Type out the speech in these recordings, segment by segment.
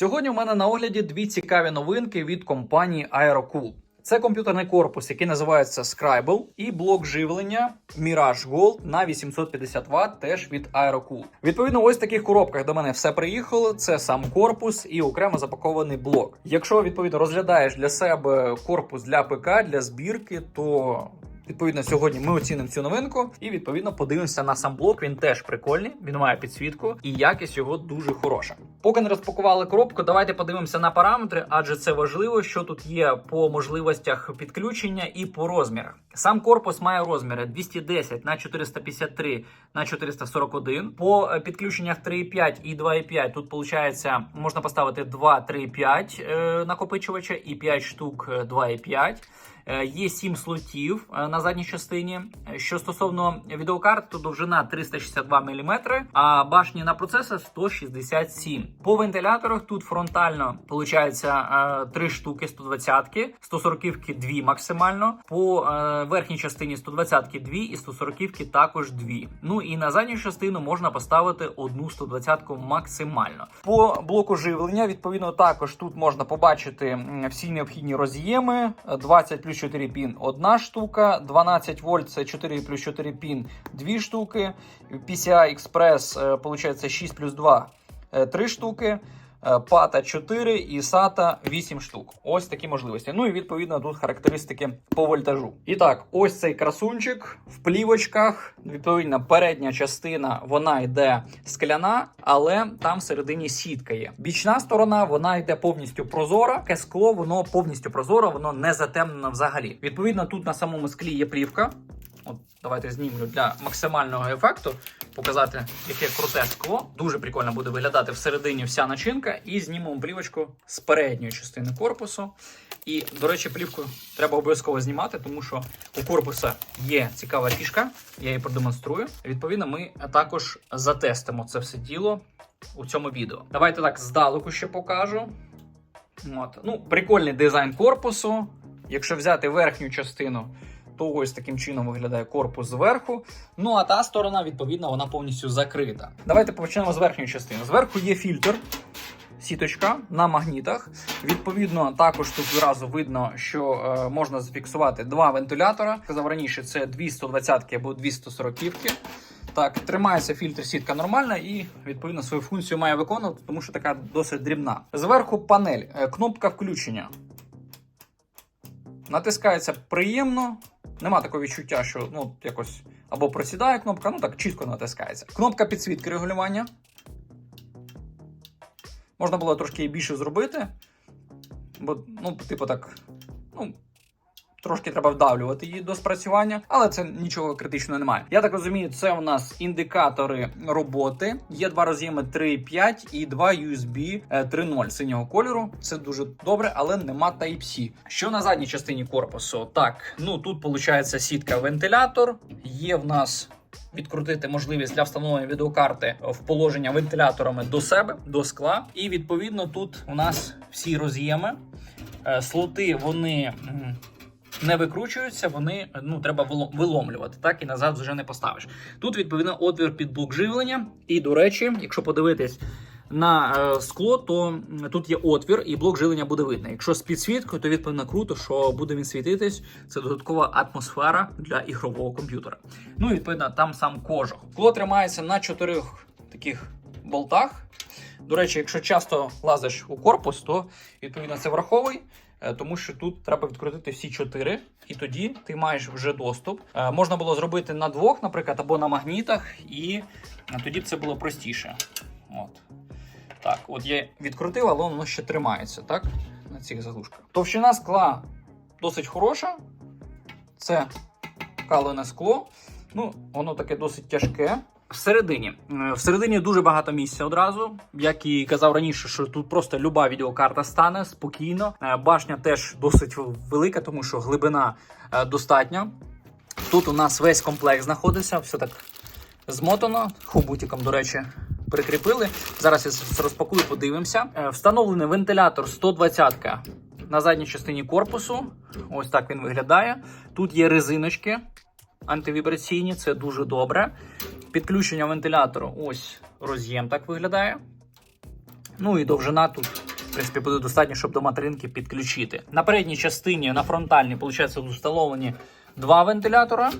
Сьогодні у мене на огляді дві цікаві новинки від компанії Aerocool. Це комп'ютерний корпус, який називається Scribble, і блок живлення Mirage Gold на 850 Вт, теж від Aerocool. Відповідно, ось в таких коробках до мене все приїхало. Це сам корпус і окремо запакований блок. Якщо відповідно розглядаєш для себе корпус для ПК для збірки, то Відповідно, сьогодні ми оцінимо цю новинку і відповідно подивимося на сам блок. Він теж прикольний, він має підсвітку і якість його дуже хороша. Поки не розпакували коробку, давайте подивимося на параметри, адже це важливо, що тут є по можливостях підключення і по розмірах. Сам корпус має розміри 210 на 453 на 441. По е, підключеннях 3.5 і 2.5 тут виходить, можна поставити 2 3.5 е, накопичувача і 5 штук е, 2.5. Е, Є 7 слотів е, на задній частині. Е, Що стосовно відеокарт, то довжина 362 мм, а башні на процесор 167. По вентиляторах тут фронтально виходить 3 штуки 120 140 2 максимально. По верхній частині 120-ки 2 і 140-ки також 2. Ну і на задню частину можна поставити одну 120-ку максимально. По блоку живлення, відповідно, також тут можна побачити всі необхідні роз'єми. Е, 20 плюс 4 пін одна штука, 12 вольт це 4 плюс 4 пін дві штуки. PCI Express, е, 6 плюс 2 три штуки. Е, Пата 4 і SATA 8 штук. Ось такі можливості. Ну і відповідно тут характеристики по вольтажу. І так, ось цей красунчик в плівочках. Відповідно, передня частина вона йде скляна, але там всередині сітка є. Бічна сторона вона йде повністю прозора. Таке скло, воно повністю прозоре, воно не затемнено взагалі. Відповідно, тут на самому склі є плівка. От давайте знімлю для максимального ефекту, показати, яке круте скло. Дуже прикольно буде виглядати всередині вся начинка. І знімемо плівочку з передньої частини корпусу. І, до речі, плівку треба обов'язково знімати, тому що у корпуса є цікава фішка, я її продемонструю. Відповідно, ми також затестимо це все діло у цьому відео. Давайте так здалеку ще покажу. От. Ну, прикольний дизайн корпусу. Якщо взяти верхню частину, то ось таким чином виглядає корпус зверху. Ну а та сторона, відповідно, вона повністю закрита. Давайте почнемо з верхньої частини. Зверху є фільтр. Сіточка на магнітах. Відповідно, також тут зразу видно, що е, можна зафіксувати два вентилятора. Казав раніше, це 220 або 240 Так, тримається фільтр сітка нормальна і відповідно свою функцію має виконувати, тому що така досить дрібна. Зверху панель, е, кнопка включення. Натискається приємно. Нема такого відчуття, що ну, якось або просідає кнопка, ну так чітко натискається. Кнопка підсвітки регулювання. Можна було трошки більше зробити. Бо, ну, типу, так, ну, трошки треба вдавлювати її до спрацювання, але це нічого критичного немає. Я так розумію, це у нас індикатори роботи. Є два роз'єми 3.5 і два USB е, 3.0 синього кольору. Це дуже добре, але нема Type-C. Що на задній частині корпусу? Так, ну тут виходить сітка вентилятор. Є в нас відкрутити можливість для встановлення відеокарти в положення вентиляторами до себе, до скла. І відповідно тут у нас всі роз'єми. Е, Слоти вони не викручуються, вони ну треба вило- виломлювати, так і назад вже не поставиш. Тут відповідно отвір під блок живлення. І до речі, якщо подивитись. На е, скло, то тут є отвір, і блок живлення буде видно. Якщо з підсвіткою, то відповідно круто, що буде він світитись. Це додаткова атмосфера для ігрового комп'ютера. Ну і відповідно там сам кожух. Скло тримається на чотирьох таких болтах. До речі, якщо часто лазиш у корпус, то відповідно це враховуй, тому що тут треба відкрутити всі чотири, і тоді ти маєш вже доступ. Е, Можна було зробити на двох, наприклад, або на магнітах, і е, тоді б це було простіше. От. Так, от я відкрутив, але воно ще тримається, так? На цих заглушках. Товщина скла досить хороша. Це калене скло. Ну, воно таке досить тяжке. Всередині. Е, Всередині дуже багато місця одразу. Як і казав раніше, що тут просто люба відеокарта стане спокійно. Е, Башня теж досить велика, тому що глибина е, достатня. Тут у нас весь комплект знаходиться, все так змотано. Хубутиком, до речі, прикріпили. Зараз я розпакую, подивимося. Встановлений вентилятор 120 на задній частині корпусу. Ось так він виглядає. Тут є резиночки антивібраційні, це дуже добре. Підключення вентилятору, ось роз'єм так виглядає. Ну і довжина тут В принципі, буде достатньо, щоб до материнки підключити. На передній частині, на фронтальній, виходить, встановлені два вентилятора.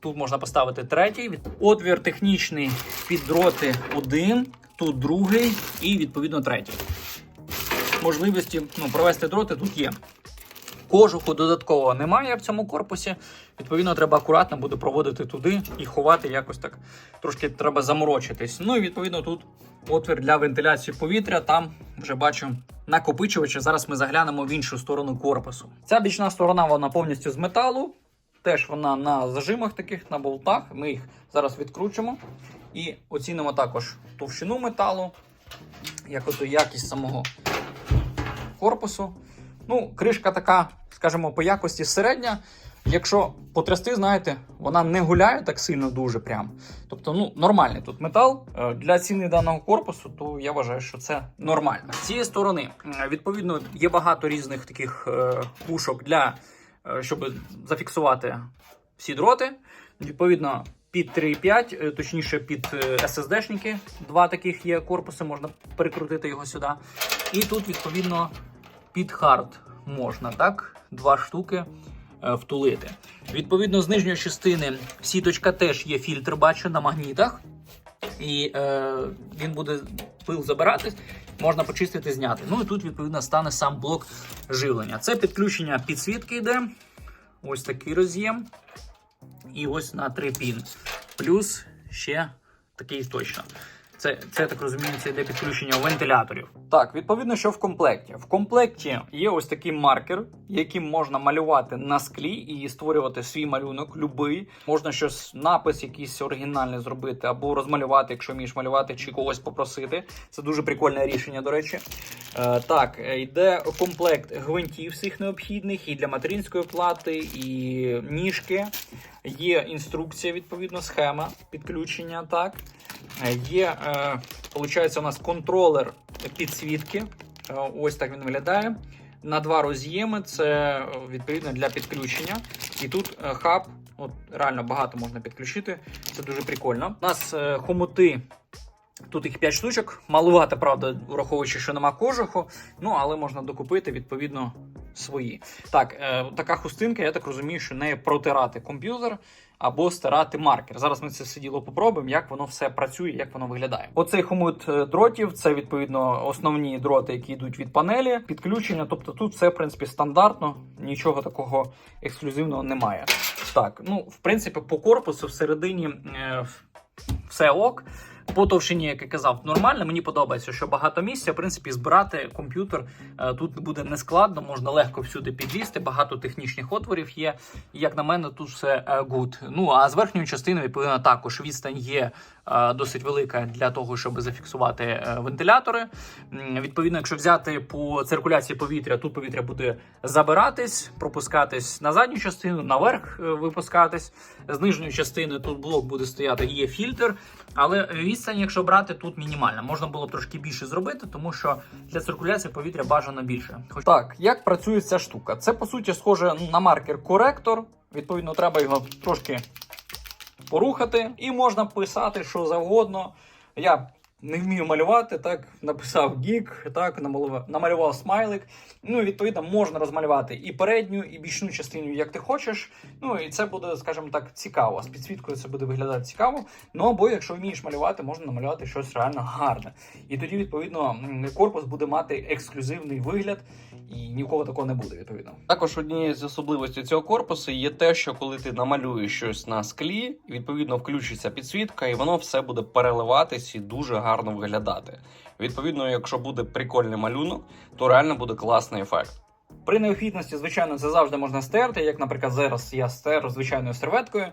Тут можна поставити третій. Отвір технічний під дроти один, тут другий і відповідно третій. Можливості ну, провести дроти тут є. Кожуху додаткового немає в цьому корпусі. Відповідно, треба акуратно буде проводити туди і ховати якось так. Трошки треба заморочитись. Ну і відповідно тут отвір для вентиляції повітря. Там вже бачу накопичувачі. Зараз ми заглянемо в іншу сторону корпусу. Ця бічна сторона вона повністю з металу. Теж вона на зажимах таких, на болтах. Ми їх зараз відкручимо і оцінимо також товщину металу, як ото якість самого корпусу. Ну, кришка така, скажімо, по якості середня. Якщо потрясти, знаєте, вона не гуляє так сильно дуже прям. Тобто, ну, нормальний тут метал. Е, Для ціни даного корпусу, то я вважаю, що це нормально. З цієї сторони, відповідно, є багато різних таких е, пушок для е, щоб зафіксувати всі дроти. Відповідно, під 3.5, е, точніше під SSD-шники. Два таких є корпуси, можна перекрутити його сюди. І тут, відповідно, під хард можна, так? Два штуки е, втулити. Відповідно, з нижньої частини сіточка теж є фільтр, бачу, на магнітах. І е, він буде пил забиратись, можна почистити, зняти. Ну і тут, відповідно, стане сам блок живлення. Це підключення підсвітки йде. Ось такий роз'єм. І ось на 3 пін. Плюс ще такий точно. Це, це так розумію, це йде підключення вентиляторів. Так, відповідно, що в комплекті. В комплекті є ось такий маркер, яким можна малювати на склі і створювати свій малюнок, любий. Можна щось, напис якийсь оригінальний зробити, або розмалювати, якщо вмієш малювати, чи когось попросити. Це дуже прикольне рішення, до речі. Е, так, е, йде комплект гвинтів всіх необхідних і для материнської плати, і ніжки. Є інструкція, відповідно, схема підключення. Так. Е, Є, е, виходить, у нас контролер підсвітки. Е, Ось так він виглядає. На два роз'єми це е, відповідно для підключення. І тут е, хаб, от реально багато можна підключити. Це дуже прикольно. У нас е, хомути. Тут їх 5 штучок. Малувати, правда, враховуючи, що нема кожуху. Ну, але можна докупити, відповідно, свої. Так, е, така хустинка, я так розумію, що нею протирати комп'ютер або стирати маркер. Зараз ми це все діло попробуємо, як воно все працює, як воно виглядає. Оцей хомут е, дротів це відповідно основні дроти, які йдуть від панелі, підключення. Тобто тут все в принципі стандартно, нічого такого ексклюзивного немає. Так, ну в принципі, по корпусу всередині е, все ок. По товщині, як я казав, нормально. Мені подобається, що багато місця. В принципі, збирати комп'ютер е, тут буде нескладно, можна легко всюди підлізти. Багато технічних отворів є. І як на мене, тут все е, good. Ну а з верхньою частиною, відповідно, також відстань є е, досить велика для того, щоб зафіксувати вентилятори. Відповідно, якщо взяти по циркуляції повітря, тут повітря буде забиратись, пропускатись на задню частину, наверх випускатись. З нижньої частини тут блок буде стояти, є фільтр, але відстань, якщо брати, тут мінімальна. Можна було трошки більше зробити, тому що для циркуляції повітря бажано більше. Хоч... Так, як працює ця штука? Це по суті схоже на маркер коректор. Відповідно, треба його трошки порухати, і можна писати що завгодно. Я не вмію малювати, так написав гік, так намалював, намалював смайлик. Ну, відповідно, можна розмалювати і передню, і бічну частину, як ти хочеш. Ну і це буде, скажімо так, цікаво. З підсвіткою це буде виглядати цікаво. Ну або якщо вмієш малювати, можна намалювати щось реально гарне. І тоді, відповідно, корпус буде мати ексклюзивний вигляд, і нікого такого не буде, відповідно. Також однією з особливостей цього корпусу є те, що коли ти намалюєш щось на склі, відповідно включиться підсвітка, і воно все буде переливатись і дуже гарно виглядати. Відповідно, якщо буде прикольний малюнок, то реально буде класний ефект. При необхідності, звичайно, це завжди можна стерти. Як, наприклад, зараз я стер звичайною серветкою,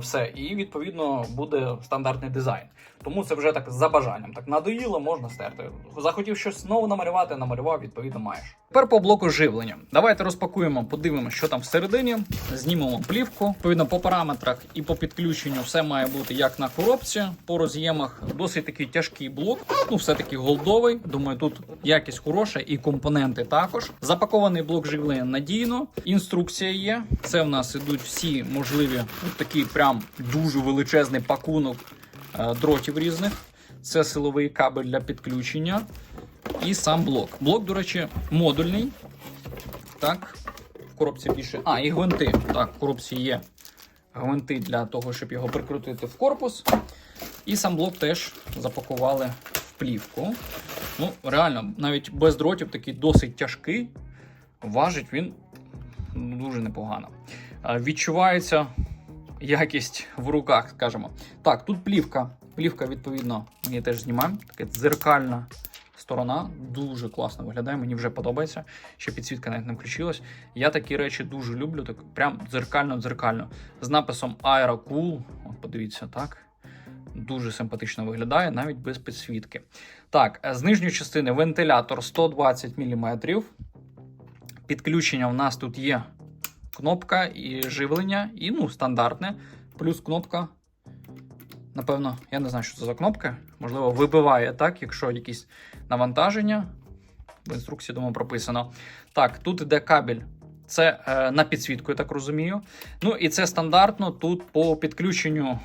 все, і відповідно буде стандартний дизайн. Тому це вже так за бажанням. Так надоїло, можна стерти. Захотів щось знову намалювати, намалював, відповідно, маєш. Тепер по блоку живлення. Давайте розпакуємо, подивимося, що там всередині. Знімемо плівку. Відповідно, по параметрах і по підключенню все має бути як на коробці. По роз'ємах досить такий тяжкий блок. Ну, все-таки голдовий. Думаю, тут якість хороша і компоненти також. Запакований блок живлення надійно. Інструкція є. Це в нас ідуть всі можливі от прям дуже величезний пакунок е, дротів різних. Це силовий кабель для підключення. І сам блок. Блок, до речі, модульний. Так, в коробці більше. А, і гвинти. Так, в коробці є гвинти для того, щоб його прикрутити в корпус. І сам блок теж запакували в плівку. Ну, реально, навіть без дротів такий досить тяжкий. Важить він ну, дуже непогано. Е, Відчувається якість в руках, скажімо. Так, тут плівка. Плівка, відповідно, її теж знімаємо. Така дзеркальна сторона. Дуже класно виглядає, мені вже подобається. Ще підсвітка навіть не включилась. Я такі речі дуже люблю, так прям дзеркально-дзеркально. З написом Aerocool. От подивіться, так. Дуже симпатично виглядає, навіть без підсвітки. Так, е, з нижньої частини вентилятор 120 мм. Підключення у нас тут є кнопка і живлення, і ну, стандартне. Плюс кнопка. Напевно, я не знаю, що це за кнопка. Можливо, вибиває так, якщо якісь навантаження. В інструкції, думаю, прописано. Так, тут іде кабель. Це е, на підсвітку, я так розумію. Ну і це стандартно. Тут по підключенню,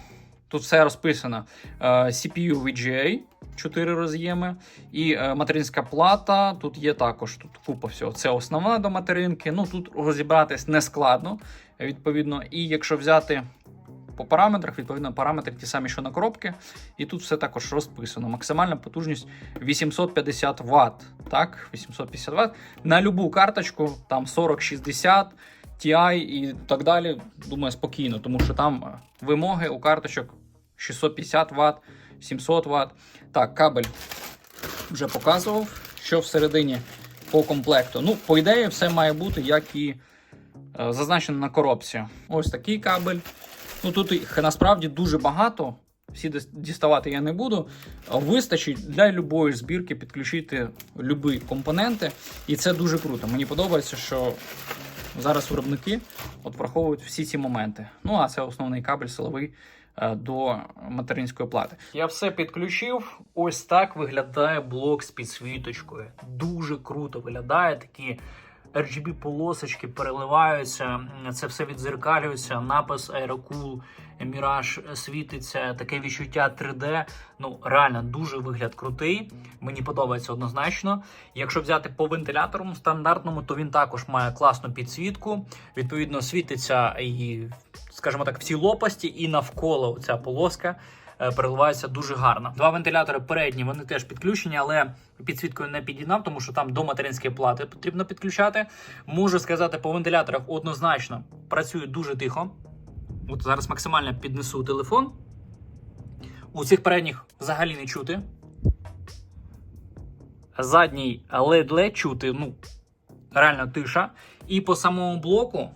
тут все розписано. Е, CPU VGA, 4 роз'єми, і е, материнська плата. Тут є також тут купа всього. Це основна до материнки. Ну тут розібратись не складно, відповідно. І якщо взяти по параметрах, відповідно, параметри ті самі, що на коробки. І тут все також розписано. Максимальна потужність 850 Вт. Так, 850 Вт. На любу карточку, там 4060 Ti і так далі. Думаю, спокійно, тому що там вимоги у карточок 650 Вт, 700 Вт. Так, кабель вже показував, що всередині по комплекту. Ну, по ідеї, все має бути, як і е, зазначено на коробці. Ось такий кабель. Ну тут їх насправді дуже багато. Всі діставати я не буду. Вистачить для любої збірки підключити любі компоненти, і це дуже круто. Мені подобається, що зараз виробники от враховують всі ці моменти. Ну а це основний кабель силовий е, до материнської плати. Я все підключив. Ось так виглядає блок з підсвіточкою. Дуже круто виглядає такі. RGB полосочки переливаються, це все відзеркалюється, напис Aerocool, Mirage світиться, таке відчуття 3D. Ну, реально дуже вигляд крутий. Мені подобається однозначно. Якщо взяти по вентилятору стандартному, то він також має класну підсвітку. Відповідно, світиться і, скажімо так, всі лопасті, і навколо ця полоска е, переливається дуже гарно. Два вентилятори передні, вони теж підключені, але підсвіткою не підігнав, тому що там до материнської плати потрібно підключати. Можу сказати, по вентиляторах однозначно працює дуже тихо. От зараз максимально піднесу телефон. У цих передніх взагалі не чути. Задній ледь-ледь чути, ну, реально тиша. І по самому блоку.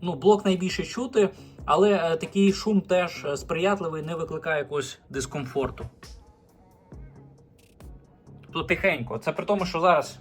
Ну, блок найбільше чути, але е, такий шум теж е, сприятливий, не викликає якогось дискомфорту. Тобто тихенько. Це при тому, що зараз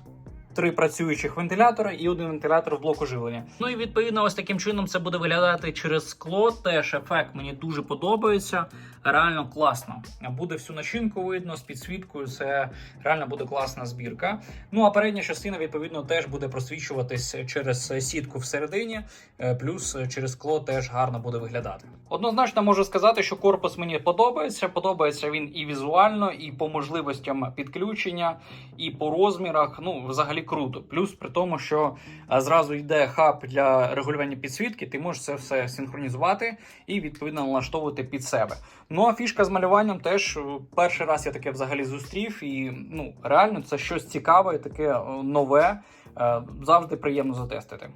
три працюючих вентилятори і один вентилятор в блоку живлення. Ну і відповідно, ось таким чином це буде виглядати через скло. Теж ефект мені дуже подобається. Реально класно. Буде всю начинку видно з підсвіткою. Це реально буде класна збірка. Ну а передня частина, відповідно, теж буде просвічуватись через сітку всередині, е, плюс через скло теж гарно буде виглядати. Однозначно можу сказати, що корпус мені подобається. Подобається він і візуально, і по можливостям підключення, і по розмірах. Ну, взагалі круто. Плюс при тому, що е, зразу йде хаб для регулювання підсвітки, ти можеш це все синхронізувати і відповідно налаштовувати під себе. Ну а фішка з малюванням теж е, перший раз я таке взагалі зустрів, і ну реально це щось цікаве, таке е, нове. Завжди приємно затестити.